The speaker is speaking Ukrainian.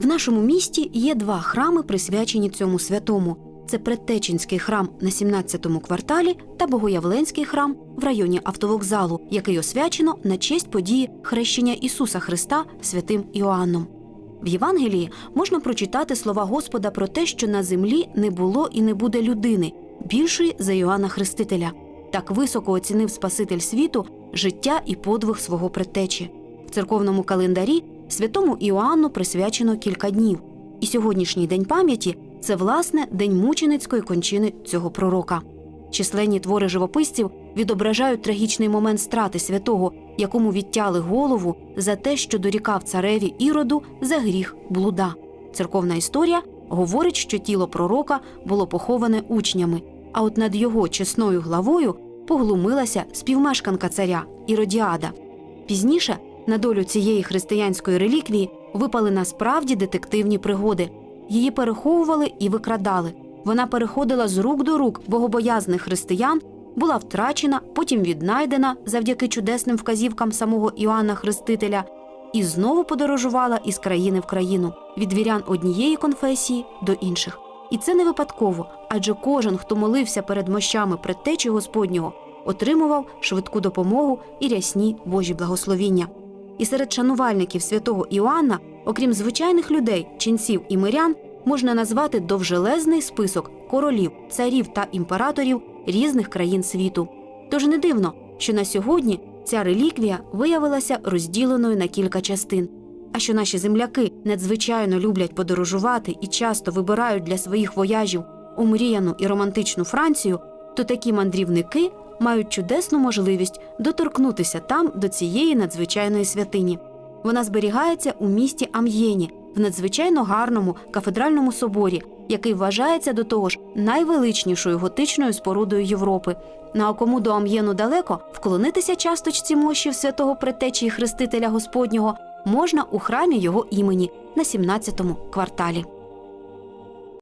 В нашому місті є два храми, присвячені цьому святому. Це Предтеченський храм на 17-му кварталі та Богоявленський храм в районі автовокзалу, який освячено на честь події хрещення Ісуса Христа святим Іоанном. В Євангелії можна прочитати слова Господа про те, що на землі не було і не буде людини більшої за Іоанна Хрестителя. Так високо оцінив Спаситель світу життя і подвиг свого предтечі. В церковному календарі святому Іоанну присвячено кілька днів. І сьогоднішній день пам'яті це власне день мученицької кончини цього пророка. Численні твори живописців відображають трагічний момент страти святого, якому відтяли голову за те, що дорікав цареві Іроду за гріх блуда. Церковна історія говорить, що тіло пророка було поховане учнями, а от над його чесною главою поглумилася співмешканка царя Іродіада. Пізніше на долю цієї християнської реліквії випали насправді детективні пригоди. Її переховували і викрадали. Вона переходила з рук до рук богобоязних християн, була втрачена, потім віднайдена завдяки чудесним вказівкам самого Іоанна Хрестителя, і знову подорожувала із країни в країну від вірян однієї конфесії до інших. І це не випадково, адже кожен, хто молився перед мощами предтечі Господнього, отримував швидку допомогу і рясні Божі благословіння. І серед шанувальників святого Іоанна, окрім звичайних людей, ченців і мирян, можна назвати довжелезний список королів, царів та імператорів різних країн світу. Тож не дивно, що на сьогодні ця реліквія виявилася розділеною на кілька частин. А що наші земляки надзвичайно люблять подорожувати і часто вибирають для своїх вояжів омріяну і романтичну Францію, то такі мандрівники мають чудесну можливість доторкнутися там до цієї надзвичайної святині. Вона зберігається у місті Амьєні в надзвичайно гарному кафедральному соборі, який вважається до того ж найвеличнішою готичною спорудою Європи. На а кому до Амьєну далеко вклонитися часточці мощів святого предтечі і хрестителя Господнього можна у храмі його імені на 17-му кварталі.